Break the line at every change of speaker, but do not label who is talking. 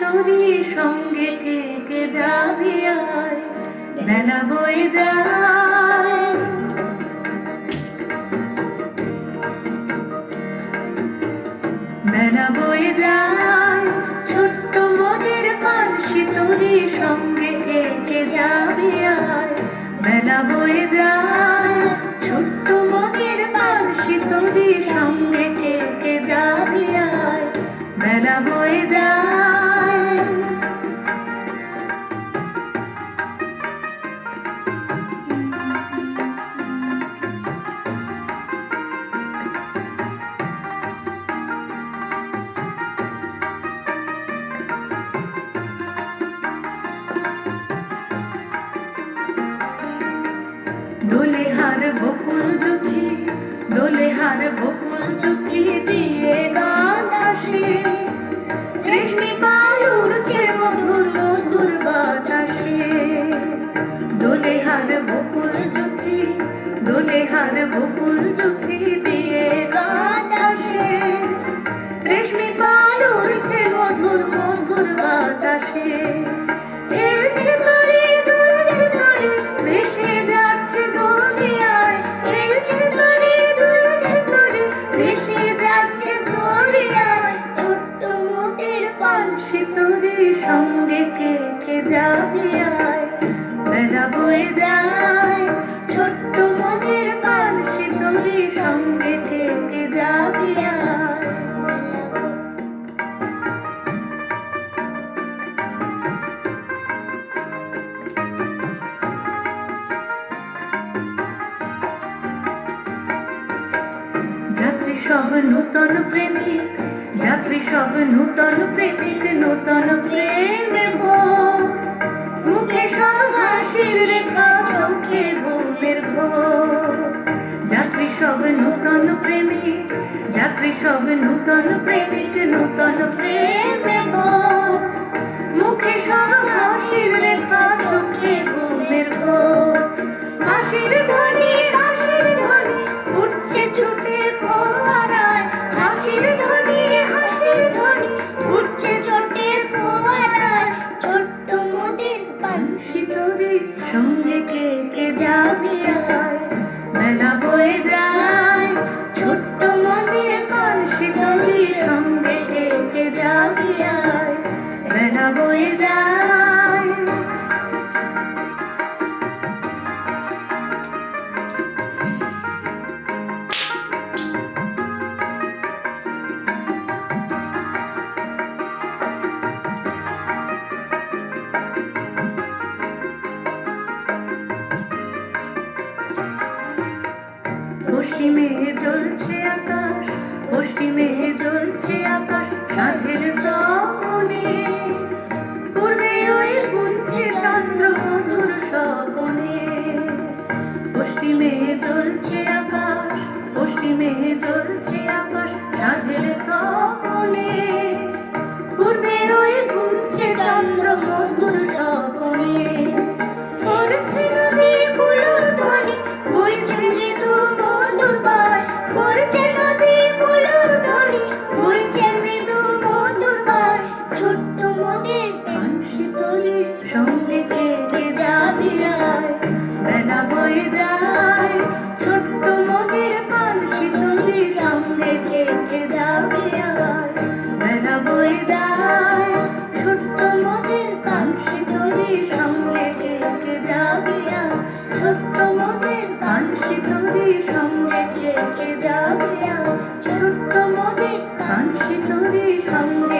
তোরই সঙ্গে কে কে আর? বয়ে যায়। বেলা বয়ে ছোট্ট মনের সঙ্গে কে কে যাবি আর? বয়ে যায়। দোলে হার বকুল চুকি দিয়ে গান আসে কৃষ্ণি পাল উড়ছে মধুর মধুর বাতাসে দোলে হার বকুল চুকি দোলে হার বকুল চোখে সঙ্গে কে কে যাবি আয়? বয়ে যায়। ছোট্ট মনের পানসি তোরে সঙ্গে কে কে যাবি যাত্রী সব নূতন প্রেমিক, যাত্রী সব নূতন প্রেমিক, নূতন সব নূতন প্রেমিক, যাত্রী সব নূতন প্রেমিক, নূতন প্রেমে মুখে সব রেখা চোখে ঘুমের হাসির হাসির উঠছে ছুটে ফোয়ারায়। হাসির ধ্বনি হাসির ধ্বনি, উঠছে ছোটে ফোয়ারায়। ছোট্ট মোদের পানসি সঙ্গে কে কে যাবি পশ্চিমে জ্বলছে আকাশ, পশ্চিমে জ্বলছে আকাশ সাধের চমনে। পূর্বে ওই গুনছে চন্দ্র মধুর স্বপনে। পশ্চিমে জ্বলছে আকাশ, পশ্চিমে জ্বলছে 一人考え